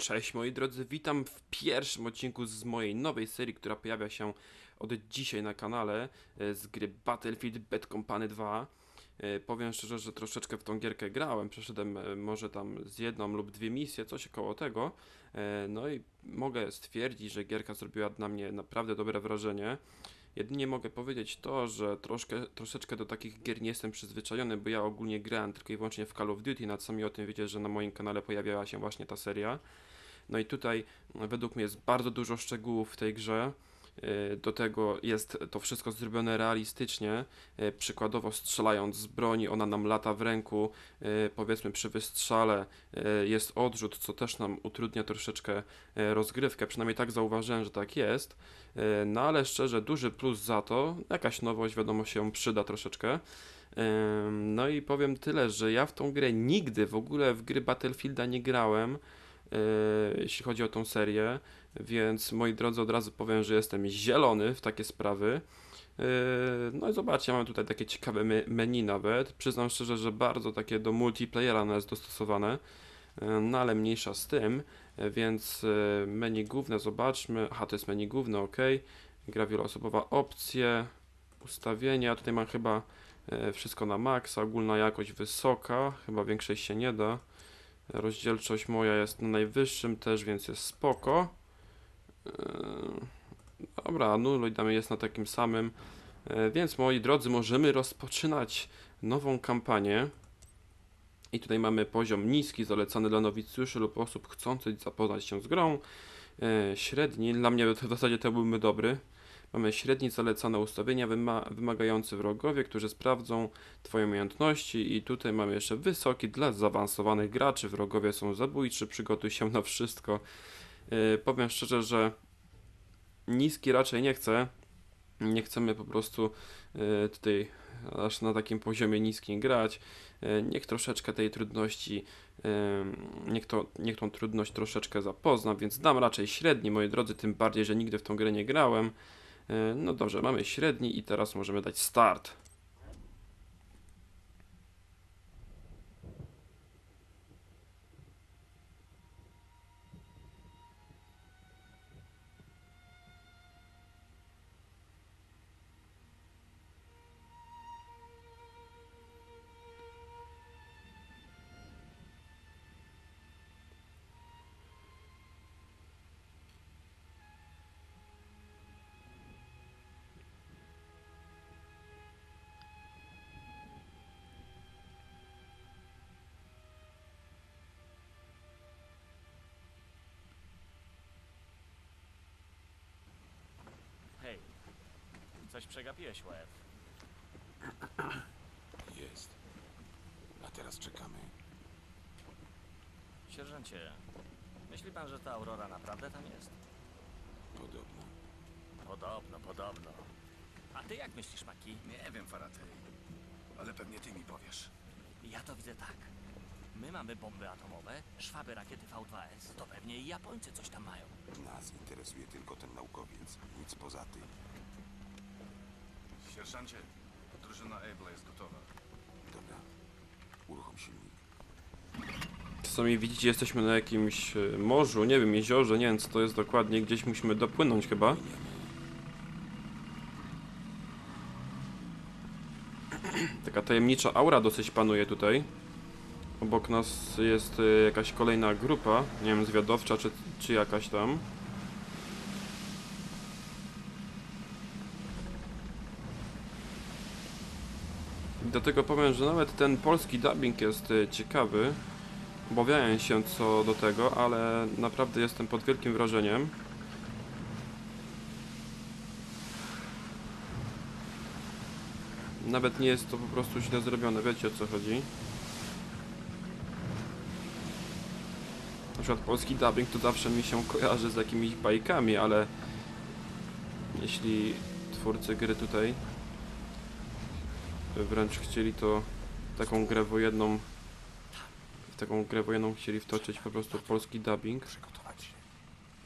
Cześć moi drodzy, witam w pierwszym odcinku z mojej nowej serii, która pojawia się od dzisiaj na kanale e, z gry Battlefield Bad Company 2. E, Powiem szczerze, że troszeczkę w tą gierkę grałem, przeszedłem e, może tam z jedną lub dwie misje, coś koło tego. No i mogę stwierdzić, że gierka zrobiła na mnie naprawdę dobre wrażenie. Jedynie mogę powiedzieć to, że troszkę, troszeczkę do takich gier nie jestem przyzwyczajony, bo ja ogólnie grałem tylko i wyłącznie w Call of Duty, na sami o tym wiecie, że na moim kanale pojawiała się właśnie ta seria. No i tutaj według mnie jest bardzo dużo szczegółów w tej grze. Yy, Do tego jest to wszystko zrobione realistycznie. Yy, Przykładowo strzelając z broni, ona nam lata w ręku. Yy, Powiedzmy przy wystrzale jest odrzut, co też nam utrudnia troszeczkę rozgrywkę. Przynajmniej tak zauważyłem, że tak jest. No ale szczerze, duży plus za to. Jakaś nowość, wiadomo, się przyda troszeczkę. No i powiem tyle, że ja w tą grę nigdy w ogóle w gry Battlefielda nie grałem, jeśli chodzi o tą serię, więc moi drodzy od razu powiem, że jestem zielony w takie sprawy. Yy, No i zobaczcie, mamy tutaj takie ciekawe me- menu nawet. Przyznam szczerze, że bardzo takie do multiplayera ono jest dostosowane, Yy, no ale mniejsza z tym, więc menu główne zobaczmy. Aha, to jest menu główne, ok. Gra wieloosobowa, opcje, ustawienia. Tutaj mam chyba E, Wszystko na maksa, ogólna jakość wysoka, chyba większej się nie da. Rozdzielczość moja jest na najwyższym też, więc jest spoko. E, Dobra, Anuloid damy jest na takim samym. E, Więc moi drodzy, możemy rozpoczynać nową kampanię. I tutaj mamy poziom niski, zalecany dla nowicjuszy lub osób chcących zapoznać się z grą. E, Średni, dla mnie w zasadzie to byłby dobry. Mamy średni zalecane ustawienia wyma wymagający wrogowie, którzy sprawdzą Twoje umiejętności i tutaj mamy jeszcze wysoki dla zaawansowanych graczy. Wrogowie są zabójczy, przygotuj się na wszystko. Yy, powiem szczerze, że niski raczej nie chcę. Nie chcemy po prostu yy, tutaj aż na takim poziomie niskim grać. Yy, niech troszeczkę tej trudności, niech, to, niech tą trudność troszeczkę zapozna, więc dam raczej średni, moi drodzy, tym bardziej, że nigdy w tą grę nie grałem. E, No dobrze, mamy średni i teraz możemy dać start. Coś przegapiłeś, łeb. Jest. A teraz czekamy. Sierżancie, myśli pan, że ta Aurora naprawdę tam jest? Podobno. Podobno, podobno. A ty jak myślisz, Maki? Nie wiem, Faraday, ale pewnie ty mi powiesz. Ja to widzę tak. My mamy bomby atomowe, szwaby rakiety V2S, to pewnie i Japońcy coś tam mają. Nas interesuje tylko ten naukowiec. Nic poza tym. Sierżancie, drużyna Able jest gotowa. Dobra. Uruchom silnik. Sami widzicie, jesteśmy na jakimś e, morzu, nie wiem, jeziorze, nie wiem co to jest dokładnie, gdzieś musimy dopłynąć chyba. Taka tajemnicza aura dosyć panuje tutaj. Obok nas jest e, jakaś kolejna grupa, nie wiem, zwiadowcza czy, czy jakaś tam. Dlatego powiem, że nawet ten polski dubbing jest e, ciekawy. Obawiałem się co do tego, ale naprawdę jestem pod wielkim wrażeniem. Nawet nie jest to po prostu źle zrobione, wiecie o co chodzi. Na przykład polski dubbing to zawsze mi się kojarzy z jakimiś bajkami, ale jeśli twórcy gry tutaj wręcz chcieli to taką grę wojenną w taką grę wojenną chcieli wtoczyć po prostu polski dubbing.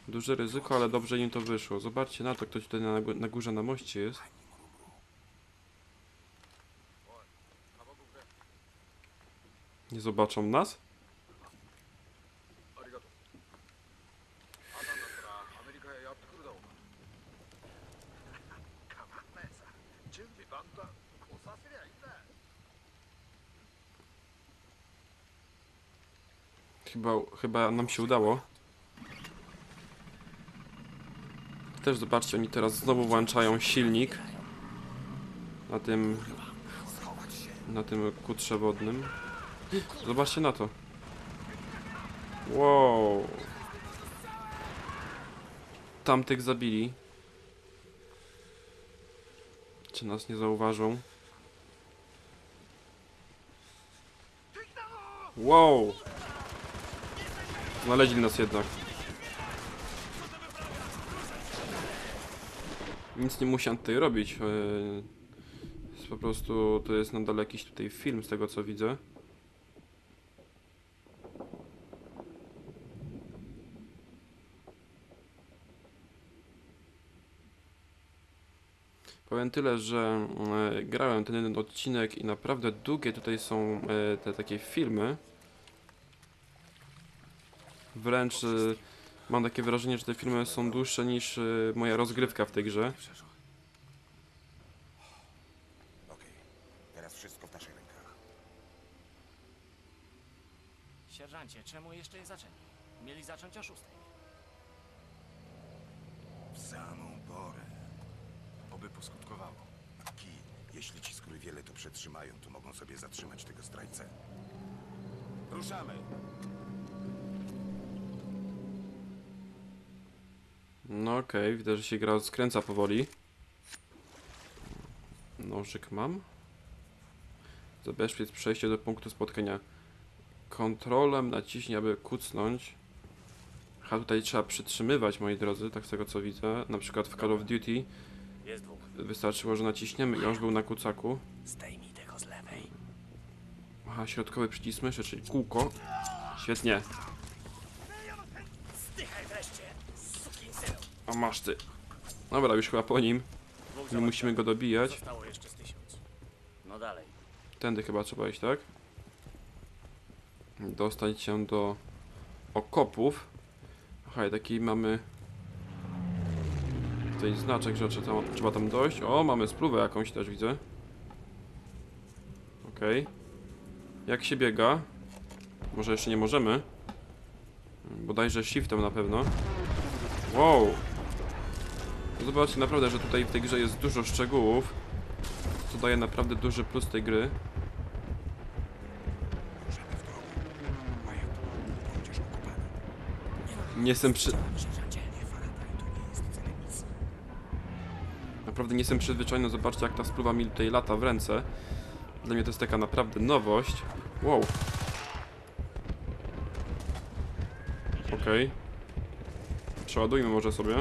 Duże ryzyko, ale dobrze im to wyszło. Zobaczcie na to, ktoś tutaj na, na górze na moście jest. Nie zobaczą nas? Chyba, chyba nam się udało. Też zobaczcie, oni teraz znowu włączają silnik na tym na tym kutrze wodnym. Zobaczcie na to. Wow. Tamtych zabili. Czy nas nie zauważą? Wow. Znaleźli nas jednak. Nic nie musiałem tutaj robić. yy, jest Po prostu to jest nadal jakiś tutaj film z tego co widzę. Powiem tyle, że e, grałem ten jeden odcinek i naprawdę długie tutaj są e, te takie filmy. Wręcz e, mam takie wrażenie, że te filmy są dłuższe niż e, moja rozgrywka w tej grze. Okej, teraz wszystko w naszych rękach. Sierżancie, czemu jeszcze nie zaczęli? Mieli zacząć o szóstej. W samą porę. Oby poskutkowało. Ki, jeśli ci skóry wiele to przetrzymają, to mogą sobie zatrzymać tego zdrajcę. Ruszamy! No okej, widać, że się gra skręca powoli. Nożyk mam. Zabezpiecz przejście do punktu spotkania. Kontrolem naciśnij, aby kucnąć. A tutaj trzeba przytrzymywać, moi drodzy, tak z tego co widzę. Na przykład w Call of Duty wystarczyło, że naciśniemy i on już był na kucaku. Zdejmij tego z lewej. Aha, środkowy przycisk myszy, czyli kółko. Świetnie. A masz ty. Dobra, już chyba po nim. Nie musimy go dobijać. Zostało jeszcze z tysiąc. No dalej. Tędy chyba trzeba iść, tak? Dostać się do okopów. Aha, i taki mamy tutaj znaczek, że trzeba tam, trzeba tam dojść. O, mamy spluwę jakąś też widzę. Okej. Jak się biega? Może jeszcze nie możemy? Bodajże shiftem na pewno. Wow! Zobaczcie naprawdę, że tutaj w tej grze jest dużo szczegółów. Co daje naprawdę duży plus tej gry. Nie jestem przy... Naprawdę nie jestem przyzwyczajony. Zobaczcie jak ta spluwa mi tutaj lata w ręce. Dla mnie to jest taka naprawdę nowość. Wow. Okej. Przeładujmy może sobie.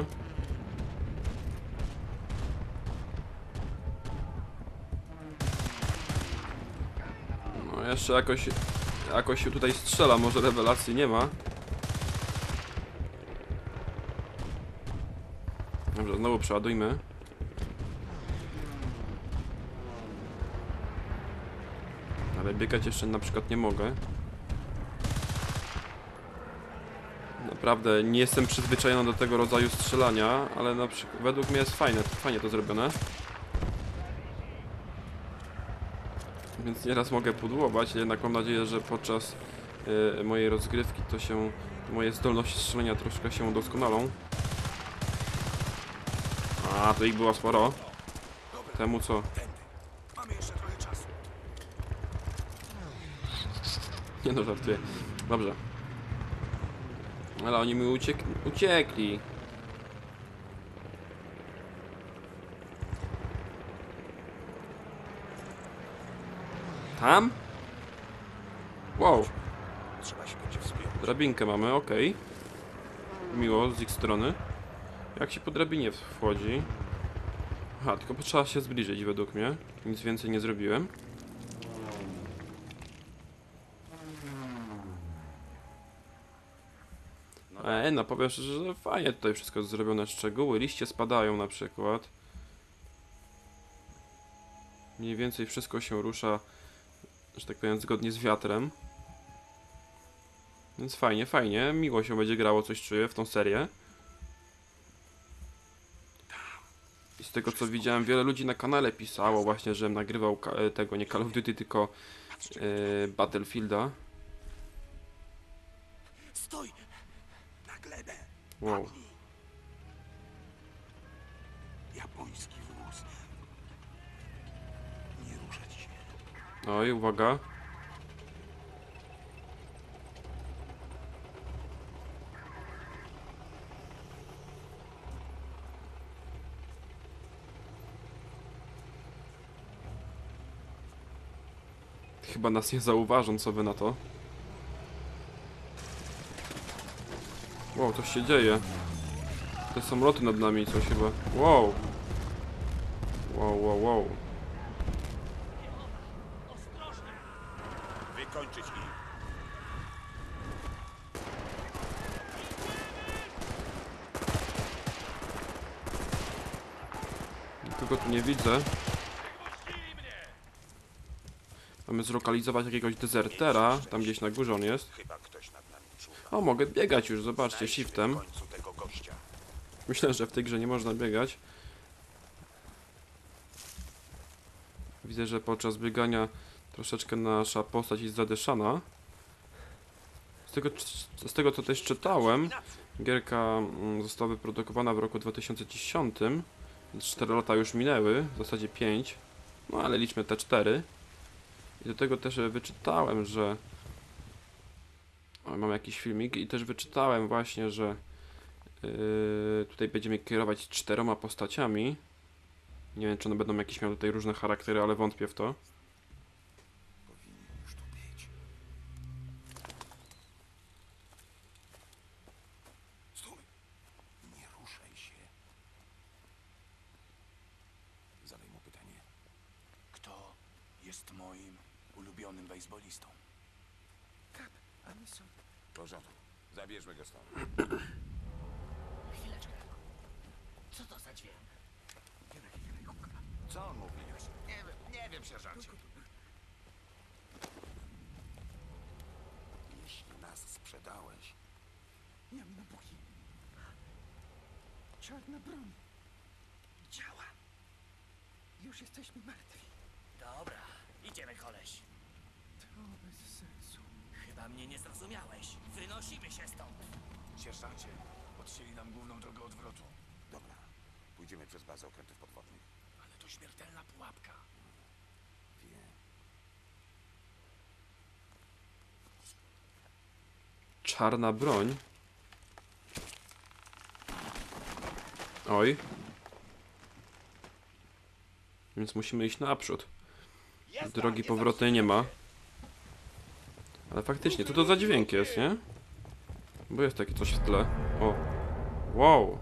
Jeszcze jakoś... Jakoś się tutaj strzela, może rewelacji nie ma. Dobrze, znowu przeładujmy. Ale biegać jeszcze na przykład nie mogę. Naprawdę nie jestem przyzwyczajony do tego rodzaju strzelania, ale na przykład według mnie jest fajne, fajnie to zrobione. Więc nieraz mogę pudłować, jednak mam nadzieję, że podczas y, mojej rozgrywki to się moje zdolności strzelania troszkę się udoskonalą. A, to ich było sporo. Temu co? Nie no, żartuję. Dobrze. Ale oni mi uciek uciekli. Tam? Wow, Trzeba się będzie wspiąć. drabinkę mamy, okej. Miło z ich strony. Jak się po drabinie wchodzi? Aha, tylko trzeba się zbliżyć według mnie. Nic więcej nie zrobiłem. No. E, no powiem szczerze, że fajnie tutaj wszystko jest zrobione, szczegóły, liście spadają na przykład. Mniej więcej wszystko się rusza, że tak powiem, zgodnie z wiatrem. Więc fajnie, fajnie, miło się będzie grało, coś czuję w tą serię. I z tego co widziałem, wiele ludzi na kanale pisało właśnie, że nagrywał e, tego, nie Call of Duty, tylko e, Battlefielda. Stój! Na glebę. Wow. Japoński wóz. Nie ruszać się. Oj, uwaga. Chyba nas nie zauważą, co wy na to. Wow, coś się dzieje. Te samoloty nad nami, coś chyba. Wow. Wow, wow, wow. Wykończyć ich. Nikogo tu nie widzę. Mamy zlokalizować jakiegoś dezertera. Tam gdzieś na górze on jest. Chyba ktoś nad nami czuwa. O, mogę biegać już, zobaczcie, shiftem. Myślę, że w tej grze nie można biegać. Widzę, że podczas biegania troszeczkę nasza postać jest zadyszana. Z tego, z tego co też czytałem, gierka mm, została wyprodukowana w roku 2010. Więc 4 lata już minęły, w zasadzie 5. No ale liczmy te 4. I do tego też wyczytałem, że... Mam jakiś filmik i też wyczytałem właśnie, że Yy, tutaj będziemy kierować czteroma postaciami. Nie wiem, czy one będą jakieś miały tutaj różne charaktery, ale wątpię w to. Powinien już tu być. Stój. Nie ruszaj się. Zadaj mu pytanie. Kto jest moim ulubionym bejsbolistą? W porządku. Zabierzmy go stąd. Chwileczkę. Co to za dźwięk? Co on mówi? Nie wiem, nie wiem, sierżancie. Jeśli nas sprzedałeś, Jem na buki. Czarna broń. Działa. Już jesteśmy martwi. Dobra, idziemy koleś. To bez sensu. Chyba mnie nie zrozumiałeś. Wynosimy się stąd. Sierżancie, odcięli nam główną drogę odwrotu. dobra. Pójdziemy przez bazę okrętów podwodnych. To śmiertelna pułapka. Wiem. Czarna broń. Oj. Więc musimy iść naprzód. Drogi powrotnej nie ma. Ale faktycznie, co to za dźwięk jest, nie? Bo jest takie coś w tle. O. Wow.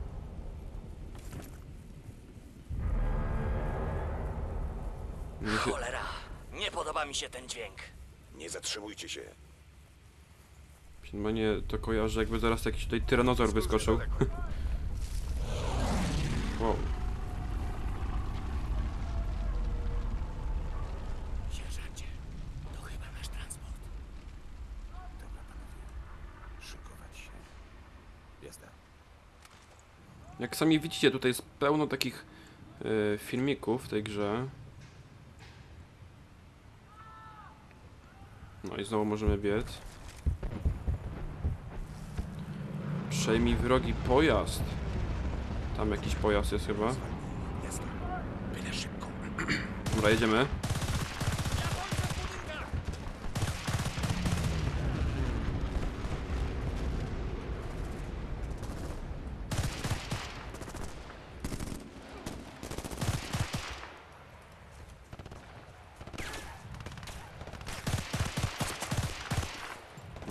Mi się- Cholera, nie podoba mi się ten dźwięk. Nie zatrzymujcie się. Mnie to kojarzy, jakby zaraz jakiś tutaj tyranozor wyskoczył. wow. Sierżancie, to chyba nasz transport. Dobra, panowie. Szykować się. Jazda. Jak sami widzicie, tutaj jest pełno takich e, filmików w tej grze. No i znowu możemy biec. Przejmij wrogi pojazd. Tam jakiś pojazd jest chyba. Dobra, jedziemy.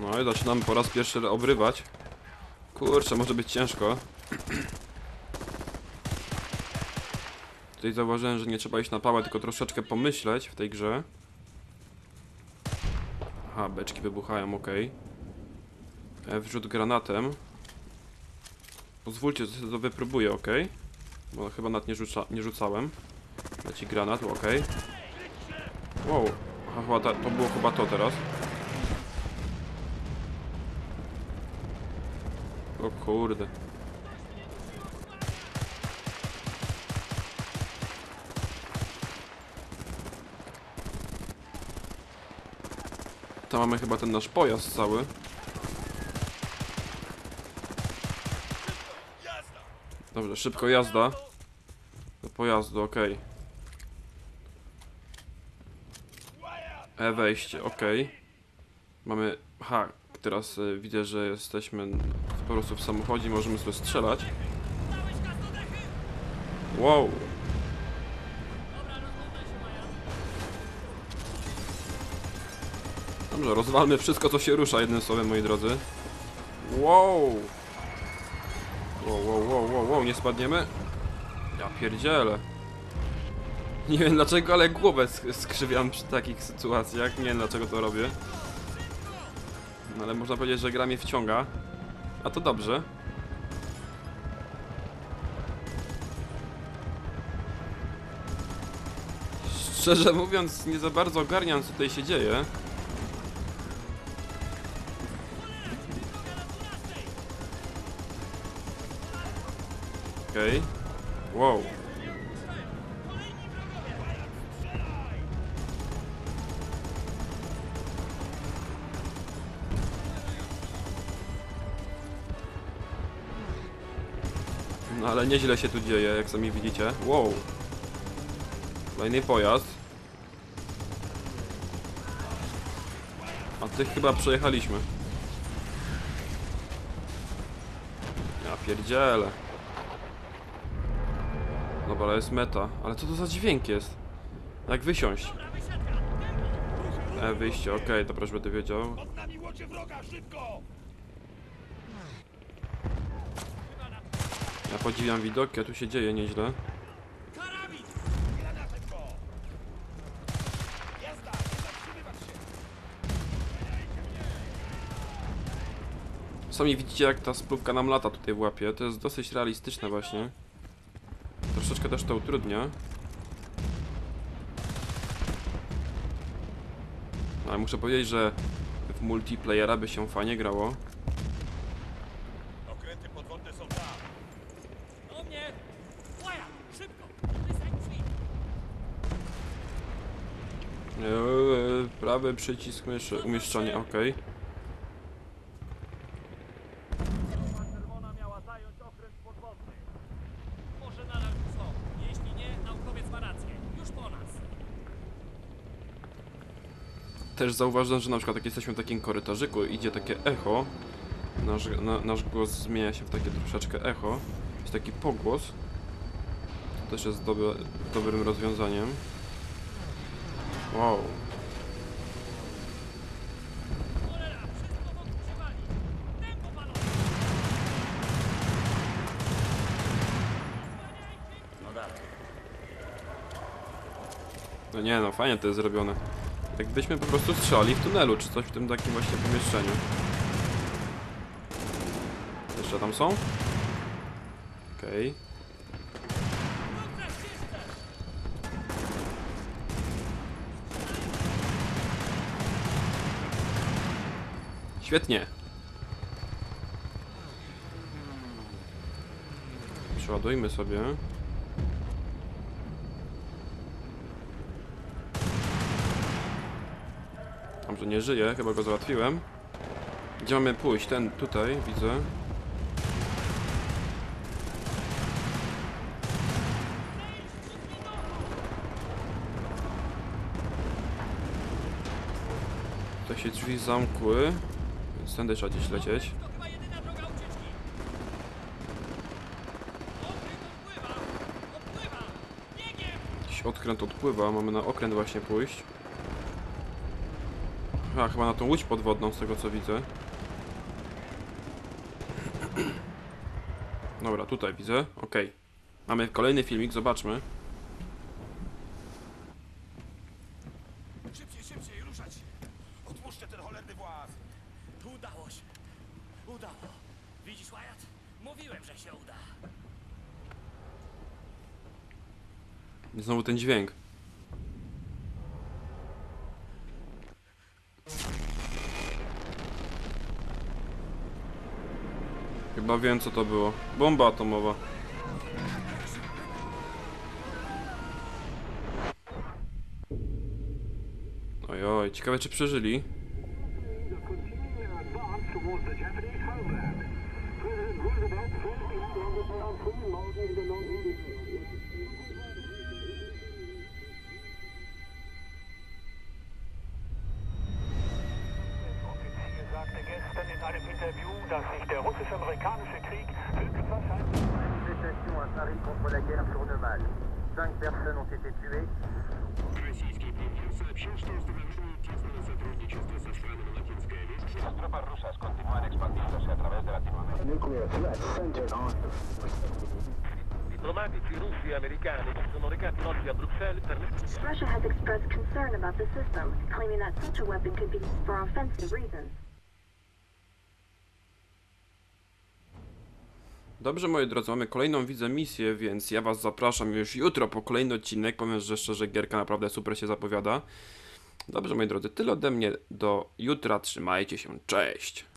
No i zaczynamy po raz pierwszy obrywać. Kurczę, może być ciężko. Tutaj zauważyłem, że nie trzeba iść na pałę, tylko troszeczkę pomyśleć w tej grze. Aha, beczki wybuchają, ok. Wrzut granatem. Pozwólcie, że to wypróbuję, ok. Bo chyba nad nie, rzuca, nie rzucałem. Leci granat, ok. Wow, Aha, ta, to było chyba to teraz. Kurde. Tam mamy chyba ten nasz pojazd cały. Dobrze, szybko jazda. Do pojazdu, ok. E wejście, ok. Mamy. Ha, teraz y, widzę, że jesteśmy po prostu w samochodzie, możemy sobie strzelać. Wow. Dobrze, rozwalmy wszystko, co się rusza, jednym słowem, moi drodzy. Wow. Wow, wow, wow, wow, wow, nie spadniemy? Ja pierdzielę. Nie wiem dlaczego, ale głowę sk- skrzywiam przy takich sytuacjach. Nie wiem dlaczego to robię. No ale można powiedzieć, że gra mnie wciąga. A to dobrze. Szczerze mówiąc, nie za bardzo ogarniam, co tutaj się dzieje. Okej. Wow. No ale nieźle się tu dzieje, jak sami widzicie. Wow. Kolejny pojazd. A tych chyba przejechaliśmy. Ja pierdzielę. Dobra, jest meta. Ale co to za dźwięk jest? Jak wysiąść? E, wyjście, okej, dobra, już będę wiedział. Ja podziwiam widoki, a tu się dzieje nieźle. Sami widzicie jak ta spłówka nam lata tutaj w łapie. To jest dosyć realistyczne właśnie. Troszeczkę też to utrudnia. Ale muszę powiedzieć, że w multiplayera by się fajnie grało. Okręty podwodne są tam. Do mnie! Łaja! Szybko! Wysań drzwi! Eee, prawy przycisk myszy, umieszczanie, ok. Też zauważyłem, że na przykład jak jesteśmy w takim korytarzyku, idzie takie echo. Nasz, na, nasz głos zmienia się w takie troszeczkę echo. Jest taki pogłos. To też jest dobrym rozwiązaniem. Wow. Cholera! Wszystko wokół się wali! Tempo panowie! No dalej. No nie no, fajnie to jest zrobione. Jakbyśmy po prostu strzelali w tunelu, czy coś w tym takim właśnie pomieszczeniu. Jeszcze tam są? Okej. Świetnie. Przeładujmy sobie. Dobrze, nie żyje, chyba go załatwiłem. Gdzie mamy pójść? Ten tutaj, widzę. Tutaj się drzwi zamkły, więc tędy trzeba gdzieś lecieć. Jakiś odkręt odpływa, mamy na okręt właśnie pójść. A, chyba na tą łódź podwodną, z tego co widzę. Dobra, tutaj widzę, okej. Mamy kolejny filmik, zobaczmy. Szybciej, szybciej, ruszać się. Odpuszczę ten cholerny właz. Udało się. Udało. Widzisz, Wyatt? Mówiłem, że się uda. Znowu ten dźwięk. Chyba wiem co to było. Bomba atomowa. Ojoj, ciekawe czy przeżyli. Krieg höchstwahrscheinlich... Paris contre la guerre. Cinq personnes ont été tuées. Las tropas rusas continúan expandiéndose a través de Latinoamérica. Nuclear threat centered on... Diplomatici russi e americani si sono recati oggi a Bruxelles per... Russia has expressed concern about the system, claiming that such a weapon could be used for offensive reasons. Dobrze, moi drodzy, mamy kolejną widzę misję, więc ja was zapraszam już jutro po kolejny odcinek. Powiem że szczerze, gierka naprawdę super się zapowiada. Dobrze, moi drodzy, tyle ode mnie do jutra. Trzymajcie się, cześć!